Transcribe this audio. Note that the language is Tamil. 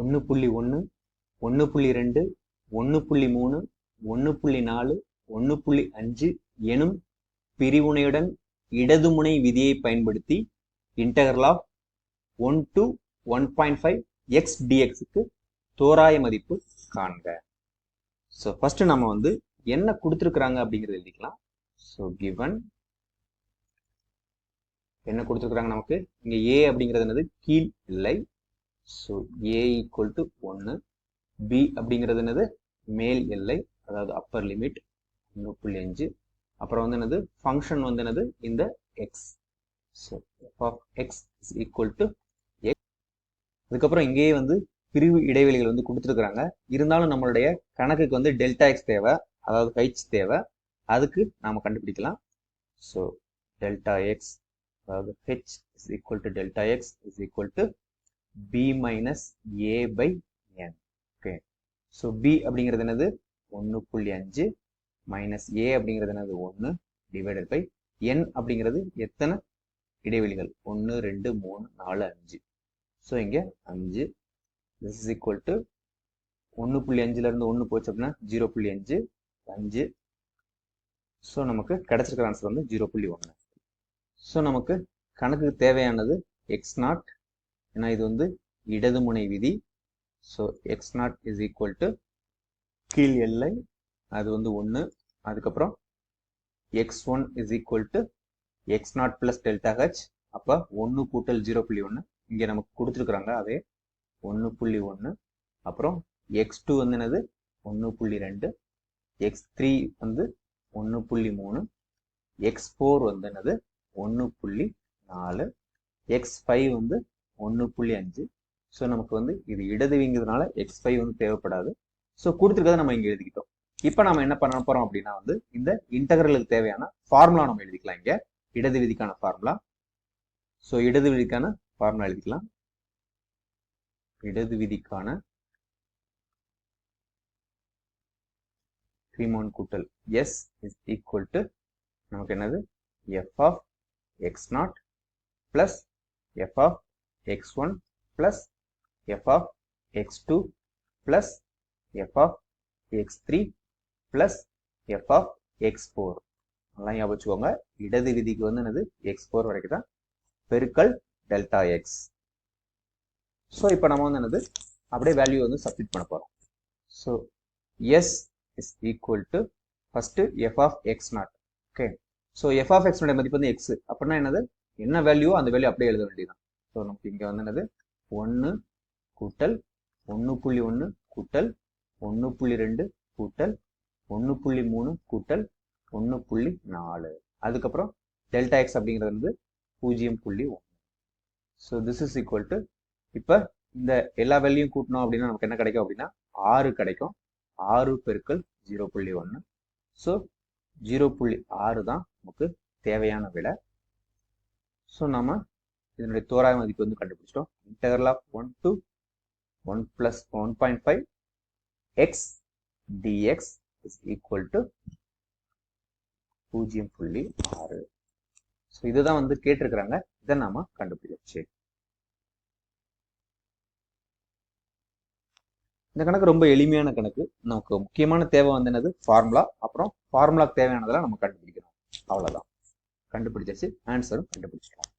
ஒன்று புள்ளி ஒன்று ஒன்று புள்ளி ரெண்டு ஒன்று புள்ளி மூணு ஒன்று புள்ளி நாலு ஒன்று புள்ளி அஞ்சு எனும் பிரிவுனையுடன் இடதுமுனை விதியை பயன்படுத்தி integral of one to one point five x டிஎக்ஸுக்கு தோராய மதிப்பு காண்க. ஸோ ஃபஸ்ட்டு நம்ம வந்து என்ன கொடுத்துருக்குறாங்க அப்படிங்கிறது எழுதிக்கலாம். ஸோ கிவன் என்ன கொடுத்துருக்குறாங்க நமக்கு? இங்கே ஏ அப்படிங்கிறது என்னது? கீழ் இல்லை. ஸோ ஏ ஈக்குவல் டு ஒன்று பி அப்படிங்கிறது என்னது? மேல் எல்லை அதாவது அப்பர் லிமிட் ஒன்று புள்ளி அஞ்சு. அப்புறம் வந்து என்னது? ஃபங்க்ஷன் வந்து என்னது? இந்த x so f of x is equal to x அதுக்கப்புறம் இங்கேயே வந்து பிரிவு இடைவெளிகள் வந்து கொடுத்துருக்குறாங்க. இருந்தாலும் நம்மளுடைய கணக்குக்கு வந்து டெல்டா எக்ஸ் தேவை அதாவது ஹைச் தேவை. அதுக்கு நாம் கண்டுபிடிக்கலாம். ஸோ டெல்டா எக்ஸ் அதாவது h is equal to delta x is equal to b minus a by n okay so b அப்படிங்கிறது என்னது? ஒன்று புள்ளி அஞ்சு மைனஸ் ஏ அப்படிங்கிறது என்னது? ஒன்று டிவைடட் பை என் அப்படிங்கிறது எத்தனை இடைவெளிகள்? ஒன்று ரெண்டு மூணு நாலு அஞ்சு. ஸோ இங்கே அஞ்சு. திஸ் இஸ் ஈக்குவல் டு ஒன்று புள்ளி அஞ்சுலேருந்து ஒன்று போச்சு அப்படின்னா ஜீரோ புள்ளி அஞ்சு அஞ்சு. ஸோ நமக்கு கிடச்சிருக்கிற ஆன்சர் வந்து ஜீரோ புள்ளி ஒன்று ஸோ நமக்கு கணக்குக்கு தேவையானது எக்ஸ் நாட் ஏன்னா இது வந்து இடது முனை விதி. So x naught is equal to கீழ் எல்லை அது வந்து ஒன்று அதுக்கப்புறம் x one is equal to x naught plus delta h அப்போ ஒன்று கூட்டல் ஜீரோ புள்ளி ஒன்று இங்கே நமக்கு கொடுத்துருக்குறாங்க அதே ஒன்று புள்ளி ஒன்று அப்புறம் எக்ஸ் டூ வந்து என்னது? ஒன்று புள்ளி ரெண்டு. எக்ஸ் த்ரீ வந்து ஒன்று புள்ளி மூணு. எக்ஸ் ஃபோர் வந்து என்னது? ஒன்று புள்ளி நாலு. எக்ஸ் ஃபைவ் வந்து ஒன்று புள்ளி அஞ்சு. ஸோ நமக்கு வந்து இது இடது விங்கிறதுனால எக்ஸ் ஃபைவ் வந்து தேவைப்படாது. ஸோ கொடுத்துருக்கதை நம்ம இங்கே எழுதிக்கிட்டோம். இப்போ நம்ம என்ன பண்ண போகிறோம் அப்படின்னா வந்து இந்த இன்டகரலுக்கு தேவையான ஃபார்முலா நம்ம எழுதிக்கலாம் இங்கே. இடது விதிக்கான ஃபார்முலா ஸோ இடது விதிக்கான ஃபார்முலா எழுதிக்கலாம். இடது விதிக்கான ரீமோன் கூட்டல் எஸ் இஸ் ஈக்குவல் டு நமக்கு என்னது? F of x naught plus f of x one f f of x two plus f of x three plus f of x four நல்லா ஞாபகம் வச்சுக்கோங்க. இடது விதிக்கு வந்து என்னது? எக்ஸ் ஃபோர் வரைக்கும் தான் பெருக்கல் டெல்டா எக்ஸ் ஸோ இப்போ நம்ம வந்து என்னது? அப்படியே வேல்யூ வந்து சப்ஸ்டிட் பண்ண போகிறோம் so s is equal to first f of x naught okay so f of எக்ஸ்னுடைய மதிப்பு வந்து எக்ஸ் அப்படின்னா என்னது? என்ன வேல்யூ அந்த வேல்யூ அப்படியே எழுத வேண்டியதுதான். ஸோ நமக்கு இங்கே வந்து என்னது ஒன்று கூட்டல் ஒன்று புள்ளி ஒன்று கூட்டல் ஒன்று புள்ளி ரெண்டு கூட்டல் ஒன்று புள்ளி மூணு கூட்டல் ஒன்று புள்ளி நாலு. அதுக்கப்புறம் டெல்டா எக்ஸ் அப்படிங்கிறது வந்து பூஜ்ஜியம் புள்ளி ஒன்று so this is equal to இப்போ இந்த எல்லா வேல்யூயும் கூட்டணும் அப்படின்னா நமக்கு என்ன கிடைக்கும் அப்படின்னா ஆறு கிடைக்கும். ஆறு பெருக்கல் ஜீரோ புள்ளி ஒன்று ஸோ ஜீரோ புள்ளி ஆறு தான் நமக்கு தேவையான விலை. ஸோ நம்ம இதனுடைய தோராய மதிப்பு வந்து கண்டுபிடிச்சிட்டோம். Integral of one to one plus one point five x dx is equal to பூஜ்ஜியம் புள்ளி ஆறு. ஸோ இதுதான் வந்து கேட்டிருக்கிறாங்க. இதை நாம கண்டுபிடிச்சு. இந்த கணக்கு ரொம்ப எளிமையான கணக்கு. நமக்கு முக்கியமான தேவை வந்து என்னது? ஃபார்முலா அப்புறம் ஃபார்முலாக்கு தேவையானதெல்லாம் நம்ம கண்டுபிடிக்கணும். அவ்வளோதான் கண்டுபிடிச்சாச்சு. ஆன்சரும் கண்டுபிடிச்சிட்டோம்.